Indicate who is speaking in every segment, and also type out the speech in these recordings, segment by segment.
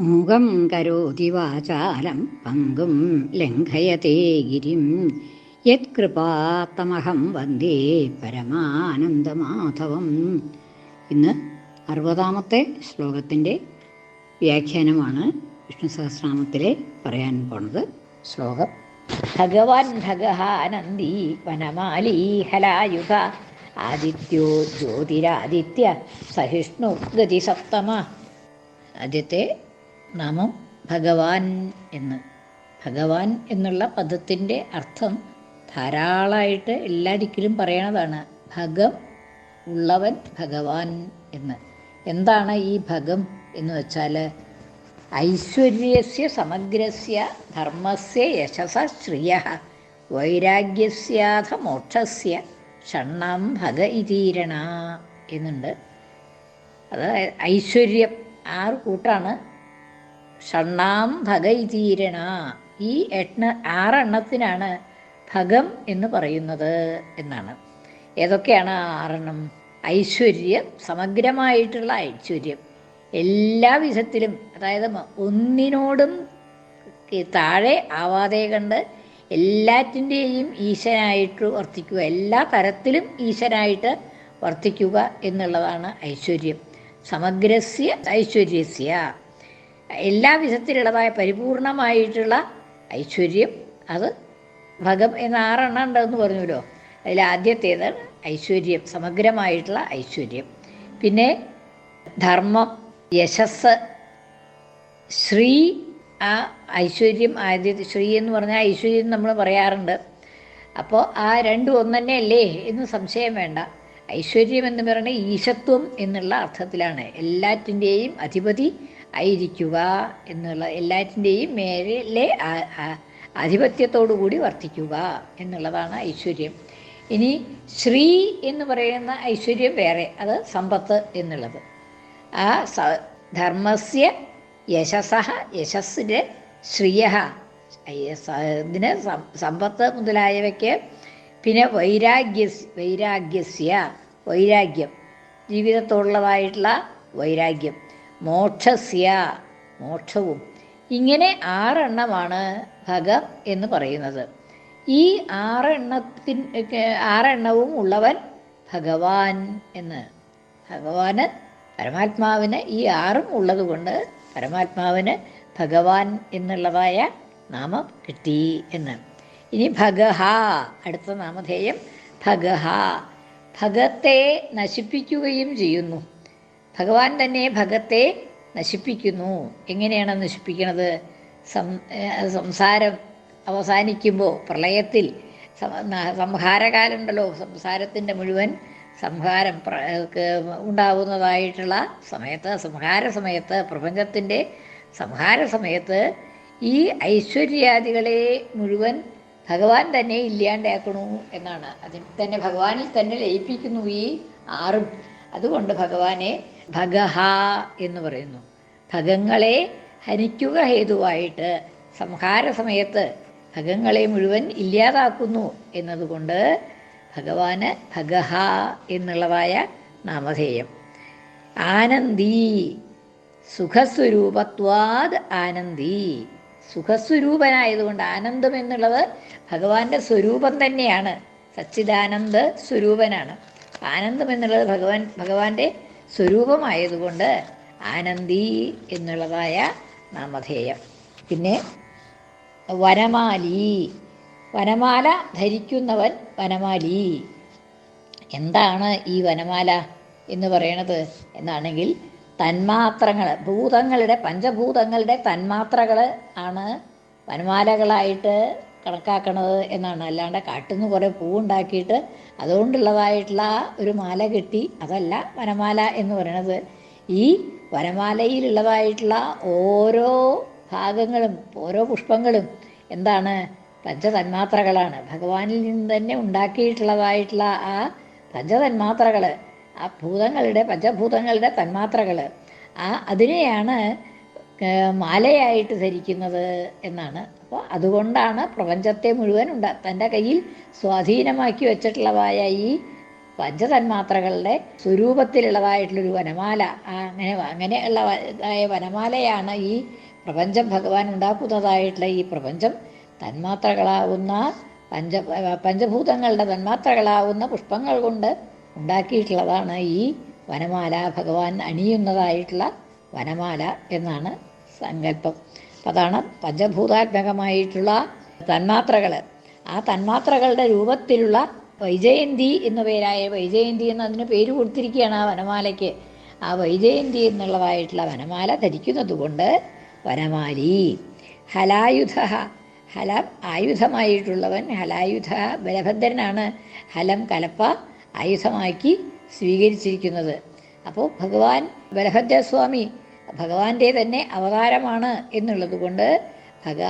Speaker 1: മൂകം കരോതി വാചാലം പങ്കും ലംഘയത്തെ ഗിരിം. യത്കൃപാത്തമഹം വന്ദേ പരമാനന്ദമാധവം. ഇന്ന് അറുപതാമത്തെ ശ്ലോകത്തിന്റെ വ്യാഖ്യാനമാണ് വിഷ്ണു സഹസ്രാമത്തിലെ പറയാൻ പോണത് ശ്ലോകം.
Speaker 2: ഭഗവാൻ ഭഗഹാനന്ദി വനമാലീ ഹലായുധ ആദിത്യോ ജ്യോതിരാദിത്യ സഹിഷ്ണു ഗതിസപ്തമ ആദ്യത്തെ നാമം ഭഗവാൻ എന്ന്. ഭഗവാൻ എന്നുള്ള പദത്തിന്റെ അർത്ഥം ധാരാളമായിട്ട് എല്ലാ ദിക്കിലും പറയണതാണ്. ഭഗം ഉള്ളവൻ ഭഗവാൻ എന്ന്. എന്താണ് ഈ ഭഗം എന്ന് വെച്ചാൽ? ഐശ്വര്യസ്യ സമഗ്രസ്യ ധർമ്മസ്യ യശസ ശ്രിയ വൈരാഗ്യസ്യാഥ മോക്ഷസ്യ ഷണ്ണാം ഭഗ ഇതീരണ എന്നുണ്ട്. അത് ഐശ്വര്യം ആറ് കൂട്ടാണ്. ഷണ്ണാം ഭഗൈതീരണ ഈ എണ്ണ ആറെണ്ണത്തിനാണ് ഭഗം എന്ന് പറയുന്നത് എന്നാണ്. ഏതൊക്കെയാണ് ആറെണ്ണം? ഐശ്വര്യം സമഗ്രമായിട്ടുള്ള ഐശ്വര്യം. എല്ലാ വിധത്തിലും അതായത് ഒന്നിനോടും താഴെ ആവാതെ കണ്ട് എല്ലാറ്റിന്റെയും ഈശനായിട്ട് വർത്തിക്കുക എല്ലാ തരത്തിലും ഈശനായിട്ട് വർത്തിക്കുക എന്നുള്ളതാണ് ഐശ്വര്യം. സമഗ്രസ്യ ഐശ്വര്യസ്യ. എല്ലാ വിധത്തിലുള്ളതായ പരിപൂർണമായിട്ടുള്ള ഐശ്വര്യം അത് ഭഗം എന്ന ആറെണ്ണം ഉണ്ടെന്ന് പറഞ്ഞല്ലോ അതിൽ ആദ്യത്തേത് ഐശ്വര്യം സമഗ്രമായിട്ടുള്ള ഐശ്വര്യം. പിന്നെ ധർമ്മം യശസ് ശ്രീ ആ ഐശ്വര്യം ആദ്യത്തെ ശ്രീ എന്ന് പറഞ്ഞാൽ ഐശ്വര്യം നമ്മൾ പറയാറുണ്ട്. അപ്പോൾ ആ രണ്ടും ഒന്നന്നെയല്ലേ എന്ന് സംശയം വേണ്ട. ഐശ്വര്യം എന്ന് പറയുന്നത് ഈശത്വം എന്നുള്ള അർത്ഥത്തിലാണ്. എല്ലാറ്റിന്റെയും അധിപതി ആയിരിക്കുക എന്നുള്ള എല്ലാറ്റിന്റെയും മേലെ കൂടി വർത്തിക്കുക എന്നുള്ളതാണ് ഐശ്വര്യം. ഇനി ശ്രീ എന്ന് പറയുന്ന ഐശ്വര്യം വേറെ അത് സമ്പത്ത് എന്നുള്ളത്. ആ സ ധർമ്മസ്യ യശസ യശസ്സിന്റെ ശ്രിയ ഇതിന് സമ്പത്ത് മുതലായവയ്ക്ക് പിന്നെ വൈരാഗ്യ വൈരാഗ്യസ്യ വൈരാഗ്യം. ജീവിതത്തോടുള്ളതായിട്ടുള്ള വൈരാഗ്യം. മോക്ഷസ്യ. മോക്ഷവും. ഇങ്ങനെ ആറെണ്ണമാണ് ഭഗം എന്ന് പറയുന്നത്. ഈ ആറെണ്ണത്തിൻ ആറെണ്ണവും ഉള്ളവൻ ഭഗവാൻ എന്ന്. ഭഗവാന് പരമാത്മാവിന് ഈ ആറും ഉള്ളതുകൊണ്ട് പരമാത്മാവിന് ഭഗവാൻ എന്നുള്ളതായ നാമം കിട്ടി എന്ന്. ഇനി ഭഗഹ അടുത്ത നാമധേയം ഭഗഹ. ഭഗത്തെ നശിപ്പിക്കുകയും ചെയ്യുന്നു. ഭഗവാൻ തന്നെ ഭഗത്തെ നശിപ്പിക്കുന്നു. എങ്ങനെയാണ് നശിപ്പിക്കുന്നത് സംസാരം അവസാനിക്കുമ്പോൾ പ്രളയത്തിൽ സംഹാരകാലുണ്ടല്ലോ സംസാരത്തിന്റെ മുഴുവൻ സംഹാരം ഉണ്ടാവുന്നതായിട്ടുള്ള സമയത്ത് സംഹാര സമയത്ത് പ്രപഞ്ചത്തിന്റെ സംഹാര സമയത്ത് ഈ ഐശ്വര്യാദികളെ മുഴുവൻ ഭഗവാൻ തന്നെ ഇല്ലാണ്ടാക്കണു എന്നാണ്. അതിൽ തന്നെ ഭഗവാനിൽ തന്നെ ലയിപ്പിക്കുന്നു ഈ ആറും. അതുകൊണ്ട് ഭഗവാനെ ഭഗഹ എന്ന് പറയുന്നു. ഭഗങ്ങളെ ഹനിക്കുക ഹേതുവായിട്ട് സംഹാര സമയത്ത് ഭഗങ്ങളെ മുഴുവൻ ഇല്ലാതാക്കുന്നു എന്നതുകൊണ്ട് ഭഗവാന് ഭഗഹ എന്നുള്ളതായ നാമധേയം. ആനന്ദി സുഖസ്വരൂപത്വാത് ആനന്ദി. സുഖസ്വരൂപനായതുകൊണ്ട് ആനന്ദം എന്നുള്ളത് ഭഗവാന്റെ സ്വരൂപം തന്നെയാണ്. സച്ചിദാനന്ദ സ്വരൂപനാണ്. ആനന്ദം എന്നുള്ളത് ഭഗവാൻ ഭഗവാന്റെ സ്വരൂപമായതുകൊണ്ട് ആനന്ദി എന്നുള്ളതായ നാമധേയം. പിന്നെ വനമാലി. വനമാല ധരിക്കുന്നവൻ വനമാലി. എന്താണ് ഈ വനമാല എന്ന് പറയണത്? എന്നാണെങ്കിൽ തന്മാത്രങ്ങൾ ഭൂതങ്ങളുടെ പഞ്ചഭൂതങ്ങളുടെ തന്മാത്രകൾ ആണ് വനമാലകളായിട്ട് കണക്കാക്കണത് എന്നാണ്. അല്ലാണ്ട് കാട്ടിൽ നിന്ന് കുറേ പൂവുണ്ടാക്കിയിട്ട് അതുകൊണ്ടുള്ളതായിട്ടുള്ള ഒരു മാല കെട്ടി അതല്ല വനമാല എന്ന് പറയണത്. ഈ വനമാലയിലുള്ളതായിട്ടുള്ള ഓരോ ഭാഗങ്ങളും ഓരോ പുഷ്പങ്ങളും എന്താണ്? പഞ്ചതന്മാത്രകളാണ്. ഭഗവാനിൽ നിന്ന് തന്നെ ഉണ്ടാക്കിയിട്ടുള്ളതായിട്ടുള്ള ആ പഞ്ചതന്മാത്രകൾ ആ ഭൂതങ്ങളുടെ പഞ്ചഭൂതങ്ങളുടെ തന്മാത്രകൾ ആ അതിനെയാണ് മാലയായിട്ട് ധരിക്കുന്നത് എന്നാണ് അപ്പോൾ അതുകൊണ്ടാണ് പ്രപഞ്ചത്തെ മുഴുവൻ ഉണ്ട് തന്റെ കയ്യിൽ സ്വാധീനമാക്കി വെച്ചിട്ടുള്ളതായ ഈ പഞ്ചതന്മാത്രകളുടെ സ്വരൂപത്തിലുള്ളതായിട്ടുള്ളൊരു വനമാല. അങ്ങനെ അങ്ങനെയുള്ളതായ വനമാലയാണ് ഈ പ്രപഞ്ചം ഭഗവാൻ ഉണ്ടാക്കുന്നതായിട്ടുള്ള ഈ പ്രപഞ്ചം. തന്മാത്രകളാവുന്ന പഞ്ച പഞ്ചഭൂതങ്ങളുടെ തന്മാത്രകളാവുന്ന പുഷ്പങ്ങൾ കൊണ്ട് ഉണ്ടാക്കിയിട്ടുള്ളതാണ് ഈ വനമാല. ഭഗവാൻ അണിയുന്നതായിട്ടുള്ള വനമാല എന്നാണ് സങ്കല്പം. അതാണ് പഞ്ചഭൂതാത്മകമായിട്ടുള്ള തന്മാത്രകൾ ആ തന്മാത്രകളുടെ രൂപത്തിലുള്ള വൈജയന്തി എന്ന പേരായ വൈജയന്തി എന്ന് അതിന് പേര് കൊടുത്തിരിക്കുകയാണ് ആ വനമാലയ്ക്ക്. ആ വൈജയന്തി എന്നുള്ളതായിട്ടുള്ള വനമാല ധരിക്കുന്നത് കൊണ്ട് വനമാലി ഹലായുധ ഹല ആയുധമായിട്ടുള്ളവൻ ഹലായുധ ബലഭദ്രനാണ്. ഹലം കലപ്പ ആയുധമാക്കി സ്വീകരിച്ചിരിക്കുന്നത്. അപ്പോൾ ഭഗവാൻ ബലഭദ്രസ്വാമി ഭഗവാന്റെ തന്നെ അവതാരമാണ് എന്നുള്ളത് കൊണ്ട് ഭഗ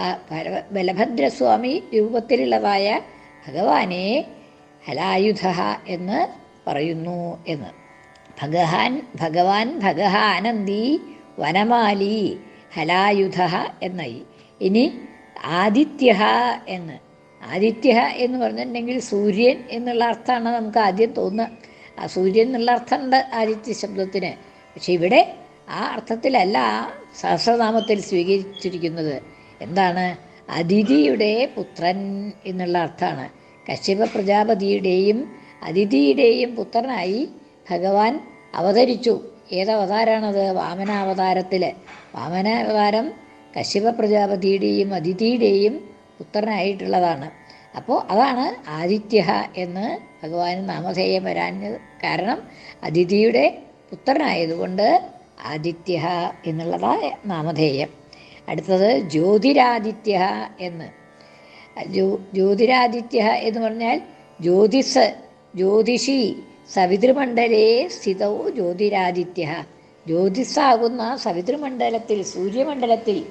Speaker 2: ബലഭദ്രസ്വാമി രൂപത്തിലുള്ളതായ ഭഗവാനെ ഹലായുധ എന്ന് പറയുന്നു എന്ന്. ഭഗവാൻ ഭഗവാൻ ഭഗഹ ആനന്ദി വനമാലി ഹലായുധ എന്നായി. ഇനി ആദിത്യ എന്ന്. ആദിത്യ എന്ന് പറഞ്ഞിട്ടുണ്ടെങ്കിൽ സൂര്യൻ എന്നുള്ള അർത്ഥമാണ് നമുക്ക് ആദ്യം തോന്നുക. ആ സൂര്യൻ എന്നുള്ള അർത്ഥമുണ്ട് ആദിത്യ ശബ്ദത്തിന്. പക്ഷെ ഇവിടെ ആ അർത്ഥത്തിലല്ല സഹസ്രനാമത്തിൽ സ്വീകരിച്ചിരിക്കുന്നത്. എന്താണ്? അതിഥിയുടെ പുത്രൻ എന്നുള്ള അർത്ഥമാണ് കശ്യപ പ്രജാപതിയുടെയും അതിഥിയുടെയും പുത്രനായി ഭഗവാൻ അവതരിച്ചു. ഏതവതാരാണത്? വാമനാവതാരത്തിൽ വാമനാവതാരം കശ്യപ പ്രജാപതിയുടെയും അതിഥിയുടെയും പുത്രനായിട്ടുള്ളതാണ്. അപ്പോൾ അതാണ് ആദിത്യ എന്ന് ഭഗവാൻ നാമധേയം വരാൻ കാരണം അതിഥിയുടെ പുത്രനായതുകൊണ്ട് ആദിത്യ എന്നുള്ളതാണ് നാമധേയം. അടുത്തത് ജ്യോതിരാദിത്യ എന്ന്. ജ്യോ ജ്യോതിരാദിത്യ എന്ന് പറഞ്ഞാൽ ജ്യോതിസ് ജ്യോതിഷി സവിതൃമണ്ഡലേ സ്ഥിതോ ജ്യോതിരാദിത്യ ജ്യോതിസാകുന്ന സവിതൃമണ്ഡലത്തിൽ സൂര്യമണ്ഡലത്തിൽ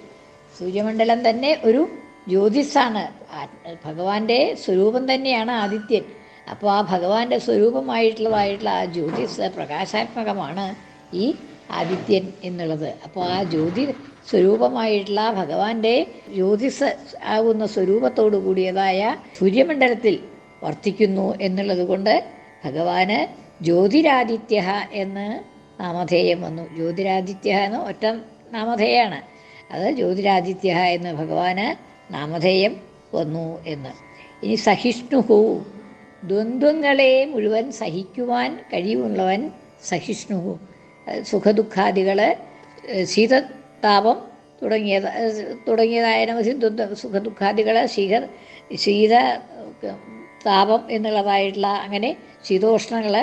Speaker 2: സൂര്യമണ്ഡലം തന്നെ ഒരു ജ്യോതിസാണ് ആ- ഭഗവാന്റെ സ്വരൂപം തന്നെയാണ് ആദിത്യൻ. അപ്പോൾ ആ ഭഗവാന്റെ സ്വരൂപമായിട്ടുള്ളതായിട്ടുള്ള ആ ജ്യോതിസ് പ്രകാശാത്മകമാണ് ഈ ആദിത്യൻ എന്നുള്ളത്. അപ്പോൾ ആ ജ്യോതി സ്വരൂപമായിട്ടുള്ള ഭഗവാന്റെ ജ്യോതിസ് ആകുന്ന സ്വരൂപത്തോടു കൂടിയതായ സൂര്യമണ്ഡലത്തിൽ വർത്തിക്കുന്നു എന്നുള്ളത് കൊണ്ട് ഭഗവാന് ജ്യോതിരാദിത്യ എന്ന് നാമധേയം വന്നു. ജ്യോതിരാദിത്യ എന്ന് ഒറ്റ നാമധേയാണ്. അത് ജ്യോതിരാദിത്യ എന്ന് ഭഗവാന് നാമധേയം വന്നു എന്ന്. ഇനി സഹിഷ്ണുഹു. ദ്വന്ദ്വങ്ങളെ മുഴുവൻ സഹിക്കുവാൻ കഴിവുള്ളവൻ സഹിഷ്ണുഹു. സുഖദുഃഖാദികൾ ശീതതാപം തുടങ്ങിയത് തുടങ്ങിയതായ അനവധി സുഖദുഃഖാദികളെ ശീത ശീത താപം എന്നുള്ളതായിട്ടുള്ള അങ്ങനെ ശീതോഷ്ണങ്ങൾ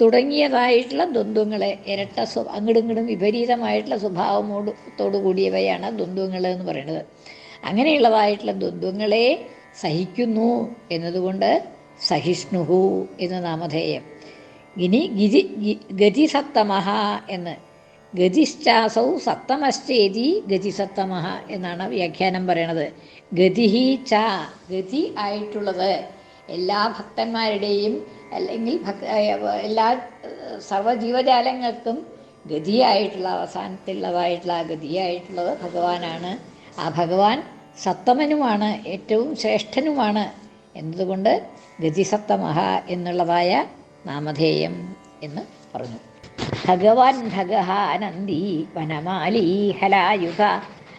Speaker 2: തുടങ്ങിയതായിട്ടുള്ള ദ്വന്ദ്ങ്ങളെ ഇരട്ട സ്വ അങ്ങോട്ടും ഇങ്ങോട്ടും വിപരീതമായിട്ടുള്ള സ്വഭാവമോടത്തോടു കൂടിയവയാണ് ദ്വന്ദ്ങ്ങൾ എന്ന് പറയുന്നത്. അങ്ങനെയുള്ളതായിട്ടുള്ള ദ്വന്ദ്ങ്ങളെ സഹിക്കുന്നു എന്നതുകൊണ്ട് സഹിഷ്ണുഹു എന്ന് നാമധേയം. ഇനി ഗിരി ഗതിസത്തമഹ എന്ന്. ഗതിശ്ചാസൗ സത്തമശ്ചേതി ഗതിസത്തമഹ എന്നാണ് വ്യാഖ്യാനം പറയണത്. ഗതിഹി ച ഗതി ആയിട്ടുള്ളത്. എല്ലാ ഭക്തന്മാരുടെയും അല്ലെങ്കിൽ ഭക് എല്ലാ സർവജീവജാലങ്ങൾക്കും ഗതിയായിട്ടുള്ള അവസാനത്തിലുള്ളതായിട്ടുള്ള ഗതിയായിട്ടുള്ളത് ഭഗവാനാണ്. ആ ഭഗവാൻ സത്തമനുമാണ് ഏറ്റവും ശ്രേഷ്ഠനുമാണ് എന്നതുകൊണ്ട് ഗതിസത്തമഹ എന്നുള്ളതായ നാമധേയം എന്ന് പറഞ്ഞു. ഭഗവാൻ ഭഗഹ ആനന്ദി വനമാലീ ഹലായുധ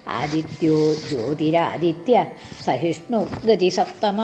Speaker 2: ആദിത്യോ ജ്യോതിരാദിത്യ സഹിഷ്ണു ഗതിസപ്തമ